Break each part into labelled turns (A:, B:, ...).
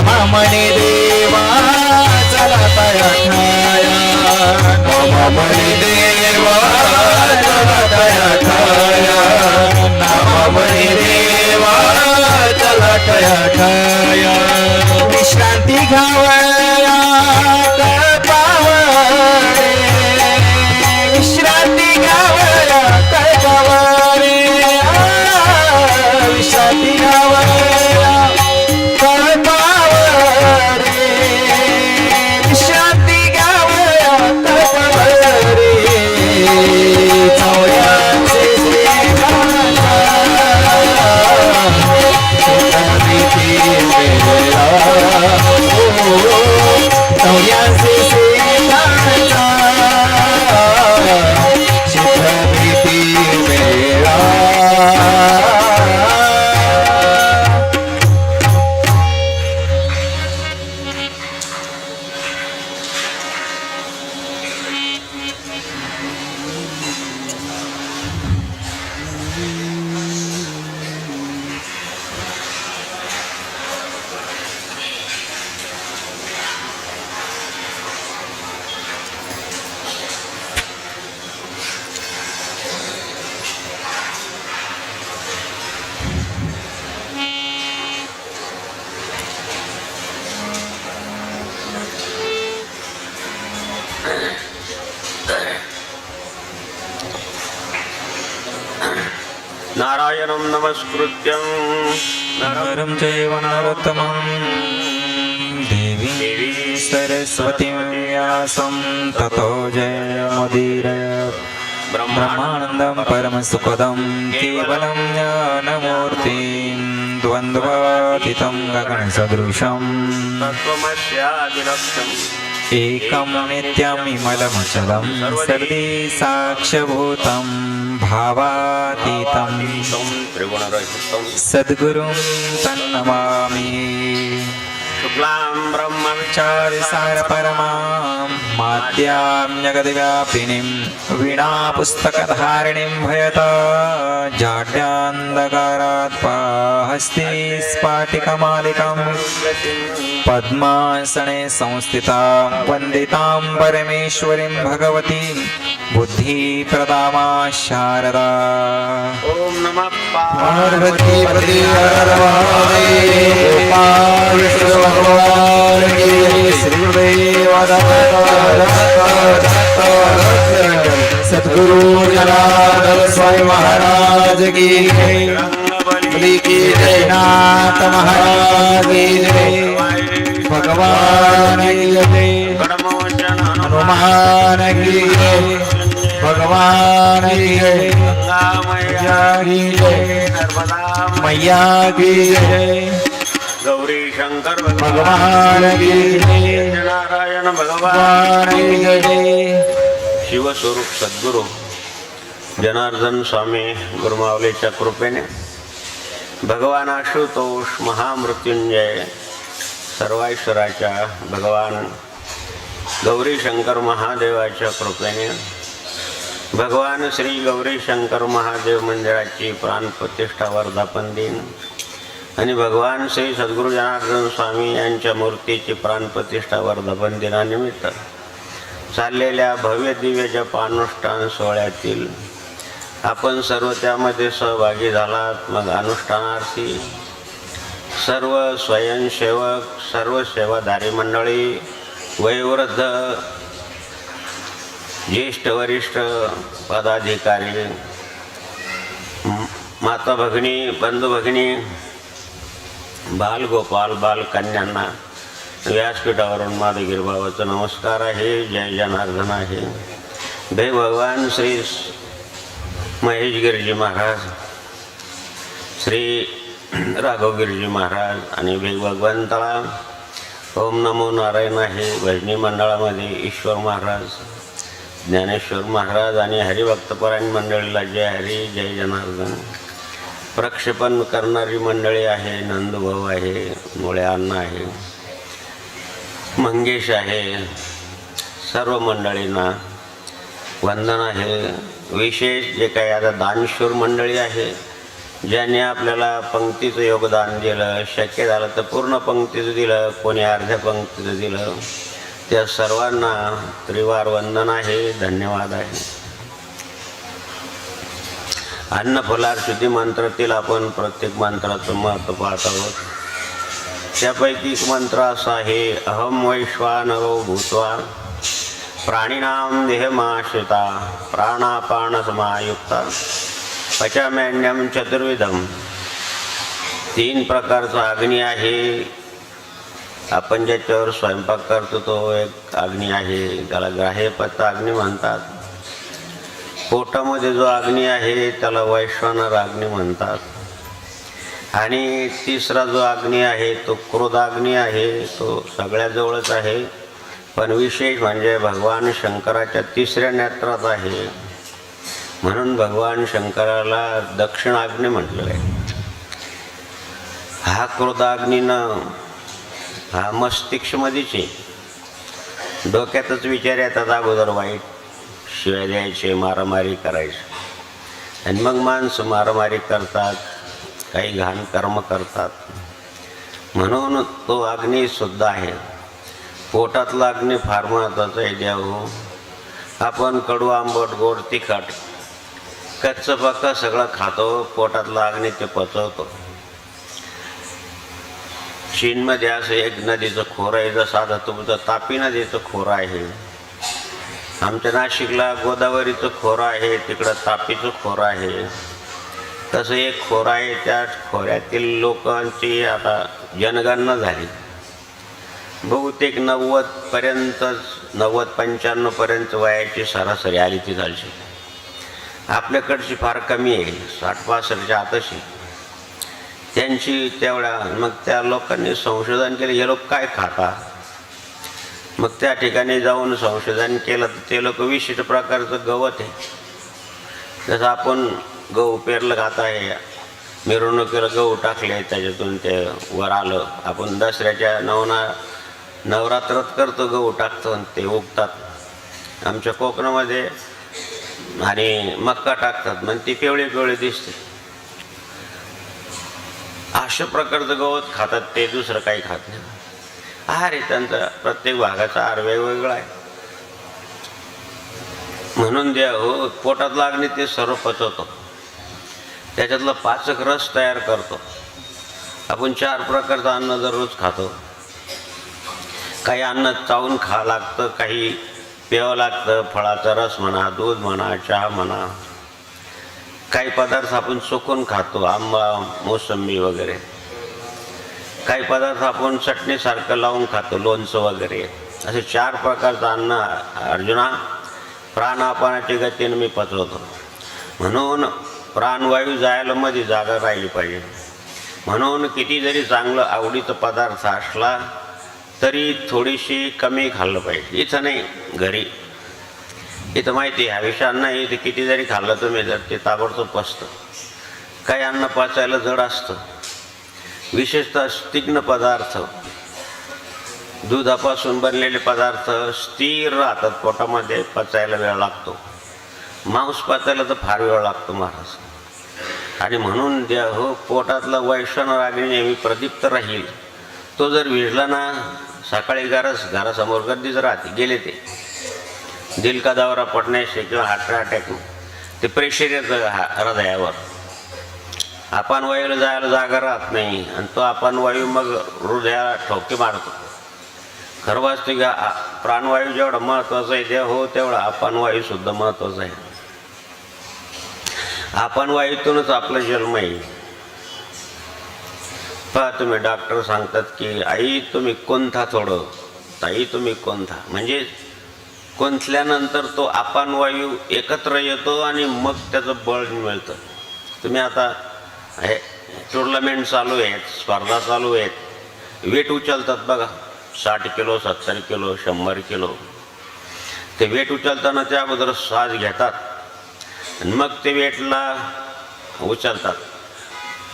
A: रामा मने देवा चला तया ठाया नामा मने देवा चला तया ठाया नामा मने देवा चला तया ठाया विश्रांती घावा
B: नारायणं नमस्कृत्यं। नरं
A: चैव नरोत्तमं देवी सरस्वतीं व्यासं ततो जयमुदीरय। ब्रह्मानन्दं परमसुखदं केवलं ज्ञानमूर्तिं द्वन्द्वातीतं
B: तत्त्वमस्यादिलक्ष्यम्
A: एकं नित्यमिमलमचलं सर्वे साक्ष्यभूतं भावातीतं
B: तं त्रिगुणरहितं
A: सद्गुरुं तन्नमामि।
B: शुक्लां ब्रह्मविचार
A: माद्यां जगद्व्यापिनीं वीणापुस्तकधारिणीं भयता जाड्यान्धकारात् पाहस्ति स्फाटिकमालिकां पद्मासने संस्थितां वन्दितां परमेश्वरीं भगवतीं बुद्धिप्रदामा शारदा
B: ॐ नमः
A: पार्वती
B: पार्वती
A: सद्गुरु जनार्दन स्वामी महाराज की जय। महाराज की भगवान की जय। हनुमान की भगवान की जय। मैया की जय।
B: शंकर
A: भगवान
B: नारायण
A: भगवान
B: शिवस्वरूप सद्गुरू जनार्दन स्वामी गुरुमावलीच्या कृपेने भगवान आशुतोष महामृत्युंजय सर्वाईश्वराच्या भगवान गौरी शंकर महादेवाच्या कृपेने भगवान श्री गौरी शंकर महादेव मंदिराची प्राणप्रतिष्ठा वर्धापन दिन आणि भगवान श्री सद्गुरू जनार्दन स्वामी यांच्या मूर्तीची प्राणप्रतिष्ठा वर्धापन दिनानिमित्त चाललेल्या भव्य दिव्य जपानुष्ठान सोहळ्यातील आपण सर्व त्यामध्ये सहभागी झालात. मग अनुष्ठानार्थी सर्व स्वयंसेवक सर्व सेवाधारी मंडळी वयोवृद्ध ज्येष्ठ वरिष्ठ पदाधिकारी माता भगिनी बंधू भगिनी बाल गोपाल बालकन्यांना व्यासपीठावरून माधगीर बाबाचं नमस्कार आहे. जय जनार्दन आहे. जय भगवान श्री महेश गिरजी महाराज श्री राघव गिरजी महाराज आणि भे भगवंताला ओम नमो नारायण आहे. भजनी मंडळामध्ये ईश्वर महाराज ज्ञानेश्वर महाराज आणि हरिभक्तपरायण मंडळीला जय हरी जय जनार्दन. प्रक्षेपण करणारी मंडळी आहे नंदभाऊ आहे मुळे अण्णा आहे मंगेश आहे सर्व मंडळींना वंदन आहे. विशेष जे काही आता दानशूर मंडळी आहे ज्यांनी आपल्याला पंक्तीचं योगदान दिलं शक्य झालं तर पूर्ण पंक्तीचं दिलं कोणी अर्ध्या पंक्तीचं दिलं त्या सर्वांना त्रिवार वंदन आहे धन्यवाद आहे. अन्न फुलार शुद्धी मंत्रातील आपण प्रत्येक मंत्राचं महत्त्व पाहत आहोत. त्यापैकी एक मंत्र असा आहे अहम वैश्वानरो भूत्वा प्राणिनां देहमाश्रिता प्राणापान समायुक्ता पचाम्यान्यम चतुर्विधम तीन प्रकारचा अग्नी आहे. आपण ज्याच्यावर स्वयंपाक करतो तो एक अग्नी आहे. त्याला ग्राह्यपत्ता अग्नी म्हणतात. पोटामध्ये जो अग्नी आहे त्याला वैश्वानर अग्नी म्हणतात. आणि तिसरा जो अग्नी आहे तो क्रोधाग्नी आहे तो सगळ्याजवळच आहे. पण विशेष म्हणजे भगवान शंकराच्या तिसऱ्या नेत्रात आहे. म्हणून भगवान शंकराला दक्षिणाग्नी म्हटलं आहे हा क्रोधाग्नीनं हा मस्तिष्कमध्येच आहे. डोक्यातच विचार येतात अगोदर वाईट. शिवाय द्यायचे मारामारी करायचे. आणि मग माणसं मारामारी करतात काही घाण कर्म करतात. म्हणून तो अग्निसुद्धा आहे. पोटातला अग्नी फार महत्त्वाचा आहे द्यावं आपण कडू आंबट गोड तिखट कच्चं पक्क सगळं खातो पोटातला अग्नी ते पचवतो. चीनमध्ये असं एक नदीचं खोरं आहे जसं आता तुमचं तापी नदीचं खोरं आहे. आमच्या नाशिकला गोदावरीचं खोरं आहे तिकडं तापीचं खोरं आहे. तसं एक खोरं आहे त्या खोऱ्यातील लोकांची आता जनगणना झाली. बहुतेक नव्वदपर्यंतच नव्वद पंच्याण्णवपर्यंत वयाची सरासरी आली ती झाली आपल्याकडची फार कमी आहे साठ पासष्टच्या आतशी. त्यांची तेवढ्या मग त्या लोकांनी संशोधन केलं हे लोक काय खाता? मग त्या ठिकाणी जाऊन संशोधन केलं तर ते लोक विशिष्ट प्रकारचं गवत आहे. जसं आपण गहू पेरलं खात आहे मिरवणुकीला गहू टाकले त्याच्यातून ते वर आलं. आपण दसऱ्याच्या नवना नवरात्रात करतो गहू टाकतो आणि ते उगतात. आमच्या कोकणामध्ये आणि मक्का टाकतात मग ती पिवळी पिवळी दिसते. अशा प्रकारचं गवत खातात ते दुसरं काही खात नाही. आहार आहे त्यांचा. प्रत्येक भागाचा आहार वेगवेगळा आहे. म्हणून द्या हो पोटात लागणे ते सर्व पचवतो त्याच्यातला पाचक रस तयार करतो. आपण चार प्रकारचं अन्न दररोज खातो. काही अन्न चावून खा लागतं काही प्यावं लागतं. फळाचा रस म्हणा दूध म्हणा चहा म्हणा. काही पदार्थ आपण चुकून खातो आंबा मोसंबी वगैरे. काही पदार्थ आपण चटणीसारखं लावून खातो लोणचं वगैरे. असे चार प्रकारचं अन्न अर्जुना प्राणापानाची गतीने मी पचवतो. म्हणून प्राणवायू जायला मध्ये जागा राहिली पाहिजे. म्हणून किती जरी चांगलं आवडीचा पदार्थ असला तरी थोडीशी कमी खाल्लं पाहिजे. इथं नाही घरी. इथं माहिती आहे हवीशी अन्न आहे ते किती जरी खाल्लं तुम्ही जर ते ताबडतोब पचतं. काही अन्न पचायला जड असतं. विशेषतः स्तिग्न पदार्थ. दुधापासून बनलेले पदार्थ स्थिर राहतात पोटामध्ये पचायला वेळ लागतो. मांस पचायला तर फार वेळ लागतो महाराज. आणि म्हणून द्या हो पोटातला वैषण अग्नी नेहमी प्रदीप्त राहील. तो जर विजला ना सकाळी घरास घरासमोर गर्दीच राहते गेले ते. दिल का दौरा पडण्याशी किंवा हार्ट अटॅक ते प्रेशर येतं हा हृदयावर. आपण वायूला जायला जागा राहत नाही. आणि तो आपण वायू मग हृदयाला ठोके मारतो. खरं वाचते का प्राणवायू जेवढा महत्त्वाचा आहे देह हो तेवढा आपण वायूसुद्धा महत्त्वाचा आहे. आपण वायूतूनच आपला जन्म आहे. पहा तुम्ही डॉक्टर सांगतात की आई तुम्ही कोणता थोडं. ताई तुम्ही कोणता म्हणजे कोंथल्यानंतर तो आपण वायू एकत्र येतो आणि मग त्याचं बळ मिळतं. तुम्ही आता हे टुर्नामेंट चालू आहेत स्पर्धा चालू आहेत. वेट उचलतात बघा. साठ किलो सत्तर किलो शंभर किलो. ते वेट उचलताना त्या अगोदर श्वास घेतात. आणि मग ते वेटला उचलतात.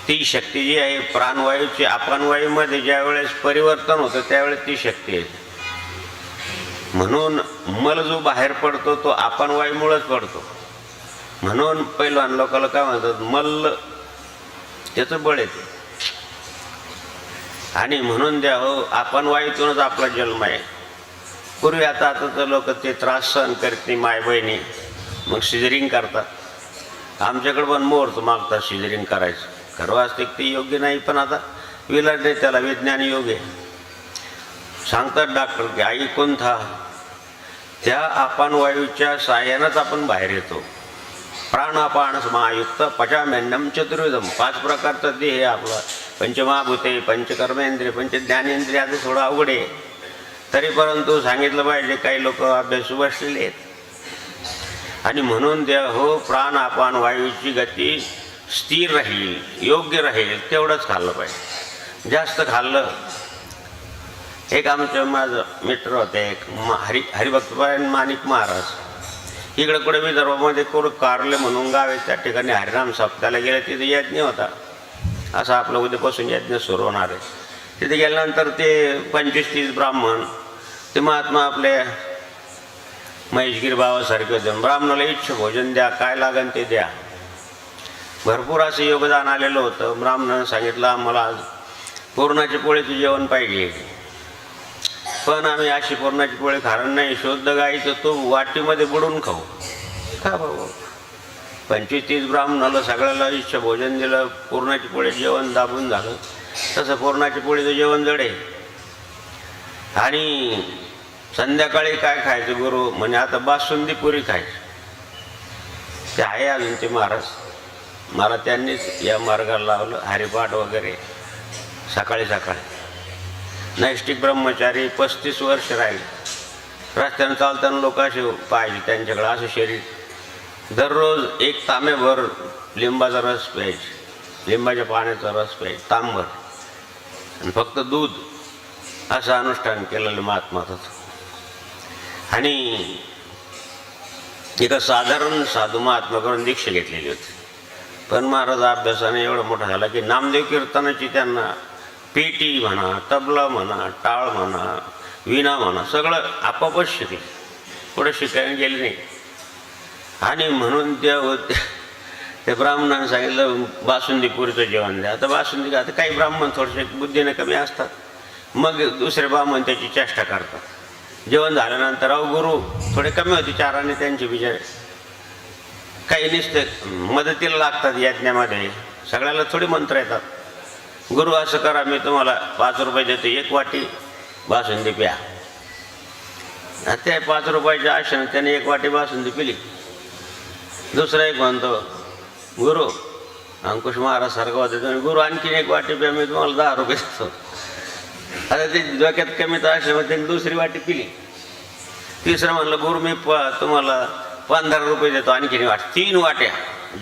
B: ती शक्ती जी आहे प्राणवायूची अपानवायूमध्ये ज्या वेळेस परिवर्तन होतं त्यावेळेस ती शक्ती आहे. म्हणून मल जो बाहेर पडतो तो आपण वायूमुळेच पडतो. म्हणून पहिलवान लोकांना काय म्हणतात मल त्याचं बळ येते आणि म्हणून द्या हो आपण वाईतूनच आपला जन्म आहे. पूर्वी आता आता तर लोक ते त्रास सहन करत नाही माय बहिणी. मग सिजरिंग करतात. आमच्याकडे पण मुहूर्त मागतात सिजरिंग करायचं. खरं असते ते योग्य नाही पण आता विलर दे त्याला विज्ञान योग आहे. सांगतात डॉक्टर की आई कोण था? त्या आपण वायूच्या साह्यानंच आपण बाहेर येतो. प्राणापान समायुक्त पचामेन्यम चतुर्विधम। पाच प्रकारचं देह आहे आपला। पंचमहाभूते पंचकर्मेंद्रिय पंचज्ञानेंद्रिय आता थोडं अवघड आहे। तरी परंतु सांगितलं पाहिजे काही लोक अभ्यासू बसलेले आहेत। आणि म्हणून त्या हो प्राण अपान वायूची गती स्थिर राहील योग्य राहील तेवढंच खाल्लं पाहिजे। जास्त खाल्लं। एक आमचं माझं मित्र होते एक म- हरि हरिभक्तपारायण माणिक महाराज। इकडे कुठे विदर्भामध्ये कोण कारले म्हणून गाव आहे त्या ठिकाणी हरिराम सप्ताला गेले तिथे यज्ञ होता. असा आपलं उद्यापासून यज्ञ सुरू होणार आहे. तिथे गेल्यानंतर ते पंचवीस तीस ब्राह्मण ते महात्मा आपले महेशगिरी बाबासारखे होते. ब्राह्मणाला इच्छ भोजन द्या काय लागन ते द्या. भरपूर असं योगदान आलेलं होतं. ब्राह्मणानं सांगितलं आम्हाला आज पूर्णाची पोळीचं जेवण पाहिजे. पण आम्ही अशी पूर्णाची पोळी खाणार नाही. शुद्ध गाईचं तो वाटीमध्ये बुडून खाऊ. का बाबा पंचवीस तीस ब्राह्मणाला सगळ्याला इच्छा भोजन दिलं पूर्णाची पोळी जेवण दाबून झालं. तसं पूर्णाची पोळीचं जेवण जडे आणि संध्याकाळी काय खायचं गुरु? म्हणजे आता बासुंदी पुरी खायची. ते आहे अजून ते महाराज. मला त्यांनीच या मार्गाला लावलं हरिपाठ वगैरे. सकाळी सकाळी. नैष्टिक ब्रह्मचारी पस्तीस वर्ष राहिले. रस्त्यानं चालताना लोक असे पाहिजे त्यांच्याकडं असं शरीर. दररोज एक तांबेभर लिंबाचा रस प्यायचे. लिंबाच्या पाण्याचा रस प्यायचे तांबर आणि फक्त दूध असं अनुष्ठान केलेलं महात्माचं आणि एका साधारण साधू महात्माकडून दीक्षा घेतलेली होती. पण महाराज अभ्यासाने एवढा मोठा झाला की नामदेव कीर्तनाची त्यांना पेटी म्हणा तबला म्हणा टाळ म्हणा विणा म्हणा सगळं आपापच शिकले. पुढे शिकायला गेले नाही. आणि म्हणून त्या ते त्या ब्राह्मणानं सांगितलं बासुंदीपुरीचं जेवण द्या. आता बासुंदी आता काही ब्राह्मण थोडेसे बुद्धीने कमी असतात. मग दुसरे ब्राह्मण त्याची चेष्टा करतात. जेवण झाल्यानंतर अहो गुरु थोडे कमी होते चाराने त्यांचे बिचारे. काही नुसते मदतीला लागतात यज्ञामध्ये. सगळ्याला थोडी मंत्र येतात. गुरु असं करा मी तुम्हाला पाच रुपये देतो. एक वाटी बासुंदी प्या. त्या पाच रुपयाच्या आशेनं त्याने एक वाटी बासुंदी पिली. दुसरा एक म्हणतो गुरु अंकुश महाराज सारखा होते तुम्ही गुरु आणखीन एक वाटी प्या मी तुम्हाला दहा रुपये देतो. आता ते डोक्यात कमी तर असल्यामुळे त्यांनी दुसरी वाटी पिली. तिसरं म्हणलं गुरु मी प तुम्हाला पंधरा रुपये देतो आणखीन वाट. तीन वाट्या.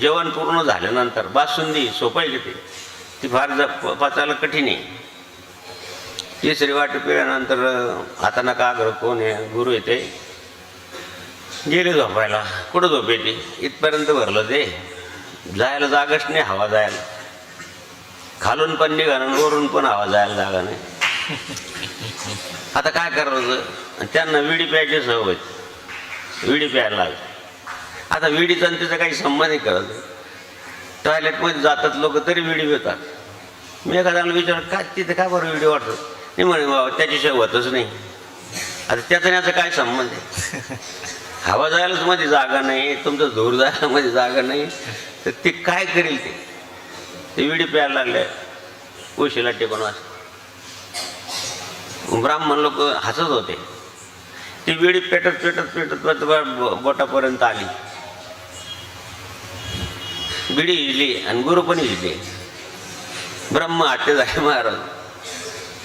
B: जेवण पूर्ण झाल्यानंतर बासुंदी सोपायची आहे ती फार ज पाचायला कठीण आहे. तिसरी वाट पिल्यानंतर हाताना काग्र कोण आहे? गुरु येते. गेले झोपायला. कुठं झोप येते? इथपर्यंत भरलं ते. जायला जागाच नाही हवा जायला. खालून पण निघालं वरून पण हवा जायला जागा नाही. आता काय करायचं? त्यांना विडी प्यायची सवय विडी प्यायला लागली. आता विडीचा त्याचा काही संबंध नाही करत. टॉयलेटमध्ये जातात लोक तरी विडी पितात. मी एखाद्याला विचार काय तिथे काय बरं विडी वाटत नाही म्हणे बाबा त्याच्याशिवाय होतच नाही. आता त्याचा याचा काय संबंध आहे? हवा जायलाच मध्ये जागा नाही तुमचं धूर जायला मध्ये जागा नाही. तर ते काय करेल ते? ते विडी प्यायला लागले उशीला टेकून वाजता ब्राह्मण लोक हसत होते. ती विडी पेटत पेटत पेटत पेटत बोटापर्यंत आली. बिडी हिजली आणि गुरु पण हिजले ब्रह्म हत्या झाले महाराज.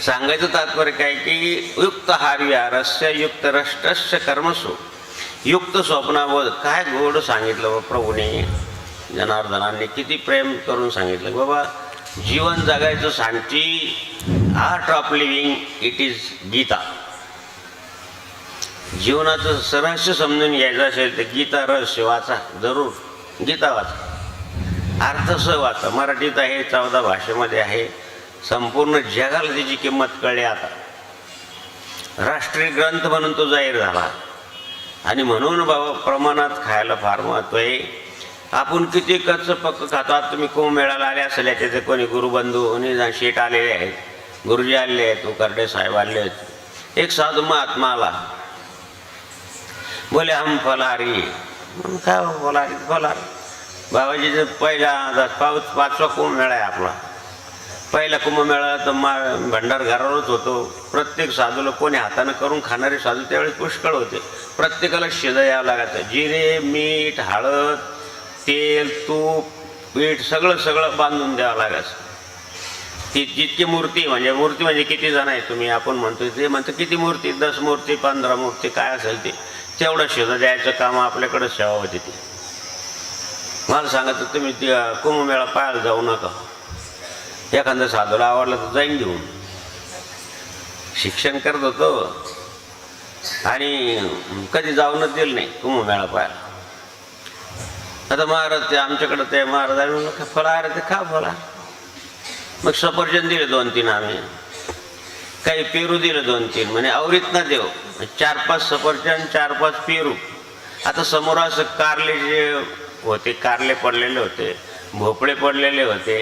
B: सांगायचं तात्पर्य काय की युक्त हार्यारस्य युक्त रष्टस्य कर्मसु. युक्त स्वप्नाबोध काय गोड सांगितलं बा प्रभूने? जनार्दनांनी किती प्रेम करून सांगितलं. बाबा जीवन जगायचं शांती art of living it is Gita. जीवनाचं रहस्य समजून घ्यायचं असेल तर गीता रहस्य वाचा जरूर. गीता वाचा. अर्थ स वाचा मराठीत आहे चौदा भाषेमध्ये आहे. संपूर्ण जगाला त्याची किंमत कळली आता. राष्ट्रीय ग्रंथ म्हणून तो जाहीर झाला. आणि म्हणून बाबा प्रमाणात खायला फार महत्त्व आहे. आपण किती कच्च पक्क खातो आता तुम्ही कुंभमेळ्याला आले असेल याच्यात कोणी गुरुबंधू कोणी शेठ आलेले आहेत गुरुजी आलेले आहेत उकरडे साहेब आले आहेत. एक साधू महात्मा आला बोले हम फलारी. काय हो, फलारी फलारी? बाबाजीचं पहिला पाऊस पाचवा कुंभमेळा आहे आपला. पहिला कुंभमेळा तर मा भंडार घरावरच होतो. प्रत्येक साधूला कोणी हातानं करून खाणारे साधू त्यावेळेस पुष्कळ होते. प्रत्येकाला शिजा यावं लागायचं. जिरे मीठ हळद तेल तूप पीठ सगळं सगळं बांधून द्यावं लागायचं. ती जितकी मूर्ती म्हणजे मूर्ती म्हणजे किती जण आहे तुम्ही? आपण म्हणतो ते म्हणतो किती मूर्ती? दस मूर्ती पंधरा मूर्ती काय असेल ते. तेवढं शिजा द्यायचं काम आपल्याकडं सेवा होती ती. मला सांगायचं तुम्ही कुंभमेळा पाहायला जाऊ नका. एखादा साधूला आवडला तर जाईन घेऊन. शिक्षण करत होतो. आणि कधी जाऊनच दिलं नाही कुंभमेळा पाहायला. आता महाराज ते आमच्याकडं ते महाराज आम्ही म्हणलं फळार ते खा फळा. मग सफरचंद दिले दोन तीन आम्ही. काही पेरू दिलं दोन तीन म्हणजे आवरीत ना देव. चार पाच सफरचंद चार पाच पेरू. आता समोर असं कारले जे होते कारले पडलेले होते भोपळे पडलेले होते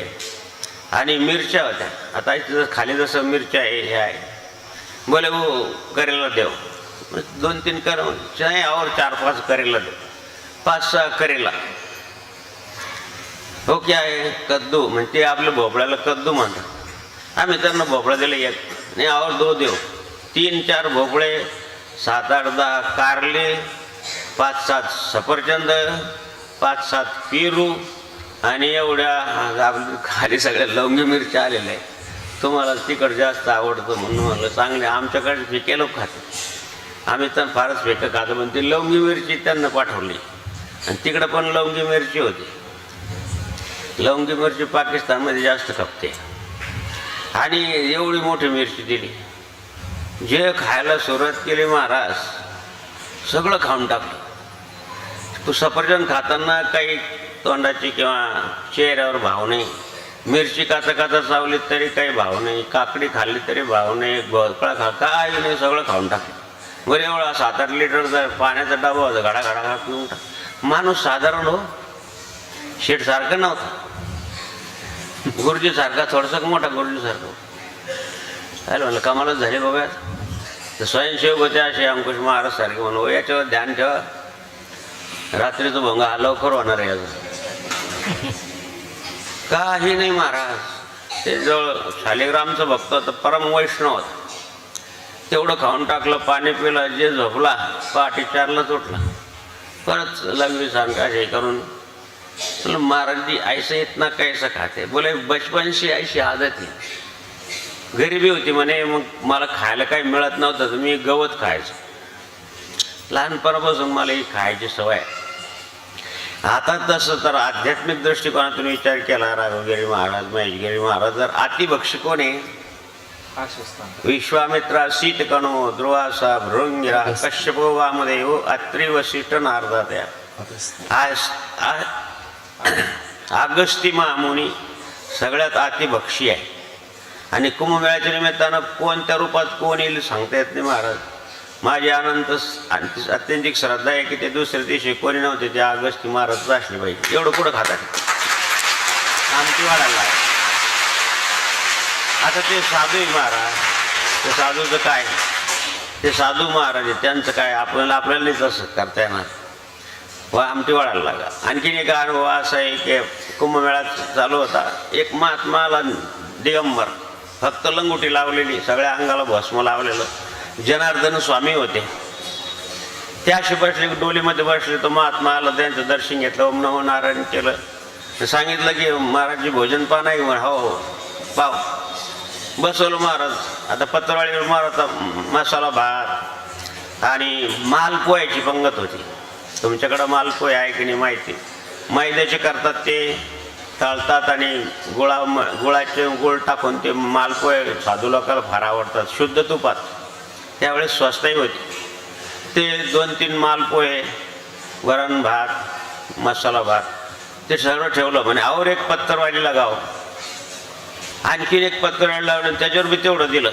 B: आणि मिरच्या होत्या. आता इथं खाली जसं मिरच्या आहे हे आहे. बोले हो करेला देव. दोन तीन कर नाही और चार पाच करेला देव. पाच सहा करेला. हो क्या आहे कद्दू म्हणजे आपलं आपल्या भोपळ्याला कद्दू म्हणतात. आम्ही त्यांना भोपळा दिले एक नाही और दो देव. तीन चार भोपळे सात आठ दहा कारले पाच सात सफरचंद पाच सात पेरू आणि एवढ्या आपल्या खाली सगळ्या लवंगी मिरच्या आलेल्या आहेत. तुम्हाला तिकड जास्त आवडतं म्हणून म्हणलं चांगले आमच्याकडे फिके लोक खाते. आम्ही तर फारच फेकं खातो पण ती लवंगी मिरची त्यांना पाठवली. आणि तिकडं पण लवंगी मिरची होती. लवंगी मिरची पाकिस्तानमध्ये जास्त खपते. आणि एवढी मोठी मिरची दिली. जे खायला सुरुवात केली महाराज सगळं खाऊन टाकलं. तू सफरचंद खाताना काही तोंडाची किंवा चेहऱ्यावर भाव नाही. मिरची काचा काचा चावली तरी काही भाव नाही. काकडी खाल्ली तरी भाव नाही. भोपळा खा काय नाही. सगळं खाऊन टाकलं बरे एवढा सात आठ लिटर जर पाण्याचा डबा होता घडा घडा घडा पिऊन टाक. माणूस साधारण हो. शेठ सारखं नव्हतं. गुरुजीसारखा थोडंसं मोठा गुरुजीसारखं. काय म्हणलं कमालच झाली बाबा. तर स्वयंसेवक होते असे अंकुश महाराज सारखे म्हणून. हो, याच्यावर ध्यान ठेवा. रात्रीचं भंग हा लवकर होणार आहे अजून. काही नाही महाराज. ते जवळ शालिग्रामचं भक्त तर परम वैष्णव होता. तेवढं खाऊन टाकलं पाणी पिलं जे झोपला पहाटे चारला उठला. परत लंबी सांगा हे करून बोले महाराज जी ऐसे इतना कैसा खाते? बोले बचपनशी ऐशी आदत ही गरिबी होती म्हणे मग मला खायला काही मिळत नव्हतं तर मी गवत खायचं. लहानपणापासून मला ही खायची सवय आहे. आता तसं तर आध्यात्मिक दृष्टिकोनातून विचार केला राघवगिरी महाराज महेशगिरी महाराज जर अतिभक्षी कोण आहे? विश्वामित्रा शीतकणो ध्रुवासा भृंगिरा कश्यपो वामदेव अत्रि वशिष्ठ नारदा त्या आगस्ती महामुनी सगळ्यात अतिभक्षी आहे. आणि कुंभमेळ्याच्या निमित्तानं कोणत्या रूपात कोण येईल सांगता येत नाही महाराज. माझी अनंत स- अत्यंतिक श्रद्धा आहे की ते दुसऱ्या दिवशी कोणी नव्हते ते आगस्ती महाराज असले पाहिजे एवढं कुठं खातात? आमची वाढायला आता ते साधू महाराज. ते साधूचं काय? ते साधू महाराज आहे त्यांचं काय? आपल्याला आपल्याला तसं करता येणार. व आमटी वाढायला लागा. आणखीन एक अनुभव असा आहे की कुंभमेळा चालू होता. एक महात्माला दिगंबर. फक्त लंगोटी लावलेली सगळ्या अंगाला भस्म लावलेलं. जनार्दन स्वामी होते. ते असे बसले डोलीमध्ये बसले तर महात्मा आला त्यांचं दर्शन घेतलं ओम नमो नारायण केलं. सांगितलं की महाराजजी भोजन पा नाही म्हण. हो हो पाव बसवलं महाराज. आता पत्रवाळीवर महाराज मसाला भात आणि मालपोह्याची पंगत होती. तुमच्याकडं मालपोहे आहे की नाही माहिती? मैद्याचे करतात ते तळतात आणि गुळा गुळाचे गुळ टाकून ते मालपोहे साधू लोकांना फार आवडतात. शुद्ध तुपात. त्यावेळेस स्वस्तही होती. ते दोन तीन मालपोहे वरण भात मसाला भात ते सगळं ठेवलं. म्हणे आवर एक पत्तरवाली लगाव आणखीन एक पत्तरवाली लावलं त्याच्यावर बी तेवढं दिलं.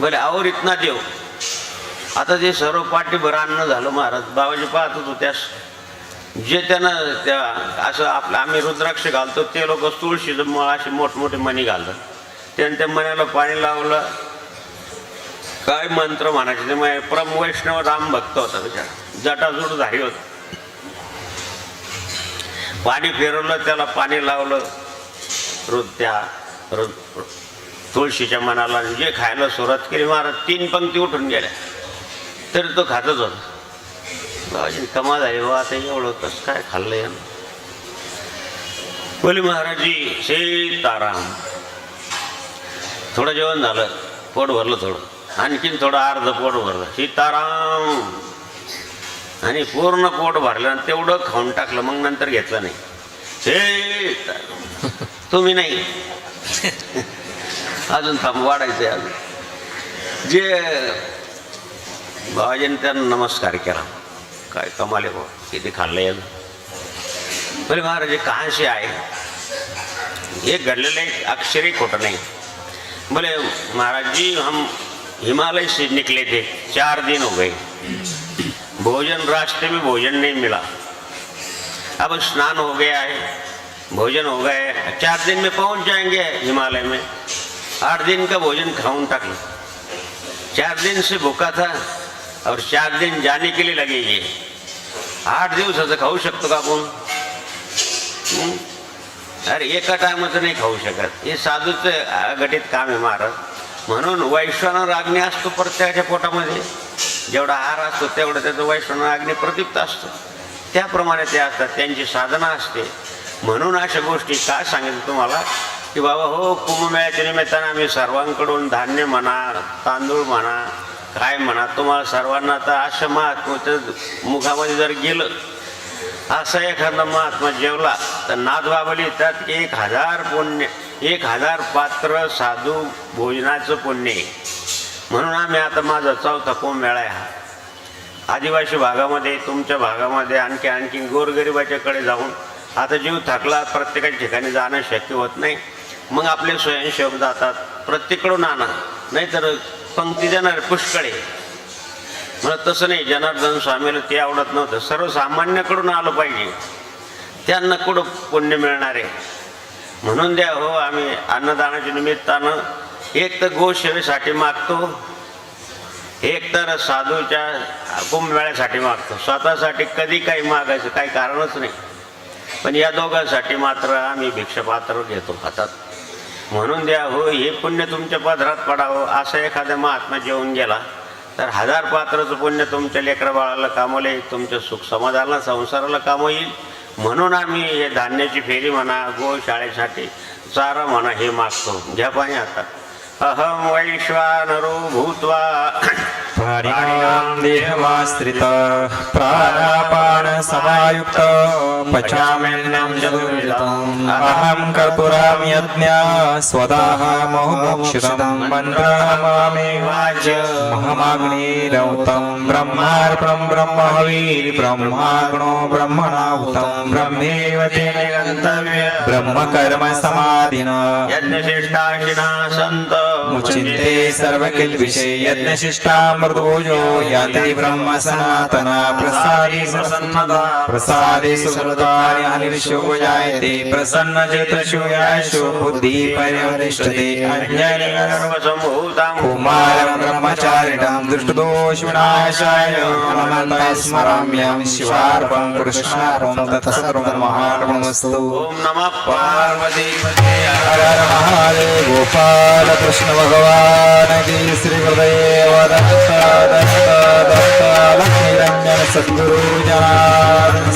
B: बरे आवर इतना देव. आता ते सर्व पाठी अन्न झालं महाराज. बाबाजी पाहतच होत्यास. जे त्यानं त्या असं आपलं आम्ही रुद्राक्ष घालतो ते लोक तुळशीचं मळ असे मोठमोठे मणी घालतात. त्यानं त्या मण्याला पाणी लावलं. काय मंत्र म्हणायचे ते मग परम वैष्णव राम भक्त होता बिचारा जटाजूट झाली होत. पाणी फिरवलं त्याला पाणी लावलं. रुत्या तुळशीच्या मनाला जे खायला सुरुवात केली महाराज तीन पंक्ती उठून गेल्या. तरी तो खातच होता. बाबाजी कमा झाली बाबा हो, आता एवढं कसं काय खाल्लं यानं? बोली महाराजजी सीताराम. थोडं जेवण झालं पोट भरलं थोडं. आणखीन थोडं अर्ध पोट भरलं सीताराम. आणि पूर्ण पोट भरलं आणि तेवढं खाऊन टाकलं मग नंतर घेतलं नाही. हे तुम्ही नाही. अजून थांब वाढायचं अजून. जे बाबाजीने त्यांना नमस्कार केला. काय कमाले हो किती खाल्लं यानं बरे महाराज ये आहे. हे घडलेलं एक अक्षरी खोटं नाही. बोले महाराज जी हम हिमालय से निकले थे। चार दिन हो गए। भोजन रास्ते में भोजन नहीं मिला। अब स्नान हो गया है। भोजन हो गए चार दिन में पहुँच जाएँगे हिमालय में। आठ दिन का भोजन खाऊन तक। चार दिन से भूखा था और चार दिन जाने के लिए लगेंगे आठ दिवसाचं खाऊ शकतो का आपण हं? अरे एका टायमाचं नाही खाऊ शकत। हे साधूच गटीत काम आहे महाराज। म्हणून वैष्णव अग्नी असतो प्रत्येकाच्या पोटामध्ये. जेवढा आहार असतो तेवढं त्याचं वैष्णव अग्नी प्रदीप्त असतो. त्याप्रमाणे ते असतात त्यांची साधना असते. म्हणून अशा गोष्टी काय सांगितलं तुम्हाला? की बाबा हो कुंभमेळ्याच्या निमित्तानं आम्ही सर्वांकडून धान्य म्हणा तांदूळ म्हणा काय म्हणा तुम्हाला सर्वांना तर अशा महात्माच्या मुखामध्ये जर गेलं असा एखादा महात्मा जेवला तर नाथ बाबली त्यात एक हजार पुण्य एक हजार पात्र साधू भोजनाचं पुण्य आहे. म्हणून आम्ही आता माझा चौथा कुंभमेळा आहे हा. आदिवासी भागामध्ये तुमच्या भागामध्ये आणखी आणखी गोरगरिबाच्याकडे जाऊन आता जीव थकला प्रत्येकाच्या ठिकाणी जाणं शक्य होत नाही. मग आपले स्वयंसेवक जातात प्रत्येकडून आणा. नाहीतर पंक्ती देणार पुष्कळे. म्हणत तसं नाही जनार्दन स्वामीला ते आवडत नव्हतं. सर्वसामान्याकडून आलं पाहिजे. त्यांना कुठं पुण्य मिळणार आहे? म्हणून द्या हो आम्ही अन्नदानाच्या निमित्तानं एक तर गोसेवेसाठी मागतो एक तर साधूच्या कुंभमेळ्यासाठी मागतो. स्वतःसाठी कधी काही मागायचं काही कारणच नाही. पण या दोघांसाठी मात्र आम्ही भिक्षपात्र घेतो हातात. म्हणून द्या हो हे पुण्य तुमच्या पदरात पडावं असं एखादा महात्मा जेवून गेला तर हजार पात्राचं पुण्य तुमच्या लेकरा बाळाला कामवलं येईल तुमच्या सुख समाधानाला संसाराला कामं येईल म्हणून आम्ही हे धान्याची फेरी म्हणा गोशाळेसाठी चारा म्हणा हे मागतो. घ्या पाणी आता. अहम वैश्वानरो भूत्वा
C: प्राणिनां देहमाश्रित प्राणापानसमायुक्त पचाम्यन्नं चतुर्विधम् अहं कर्पूरां यज्ञा स्वदाः मोक्षितं मन्त्रमामि वाच्य महमाग्निरौतं ब्रह्मार्पणं ब्रह्महवीर् ब्रह्माग्नो ब्रह्मणाहुतं ब्रह्मेव तेन गन्तव्य ब्रह्मकर्म समाधिना
B: यज्ञशिष्टाशिना सन्त।
C: मुचिन्ते सर्वकिल्विषये यज्ञशिष्टामृतभोजो याति ब्रह्म सनातना प्रसादे प्रसन्नता प्रसादे सुकृतानि अनिर्षो जायते प्रसन्न चेतशो याशो बुद्धि पर्यवतिष्ठते अज्ञानी
B: सर्वसम्भूतां
C: कुमारं ब्रह्मचारिणां दृष्टदोषविनाशाय अनन्तं स्मराम्यहं शिवार्पं कृष्णार्पं तत्सर्वमहार्पणमस्तु
B: ॐ नमः पार्वती
C: हर हर महादेव गोपाल कृष्ण भगवान की श्री गुरुदेव दत्ता दत्ता दत्ता लक्ष्मी रंजन सद्गुरु जनार्दन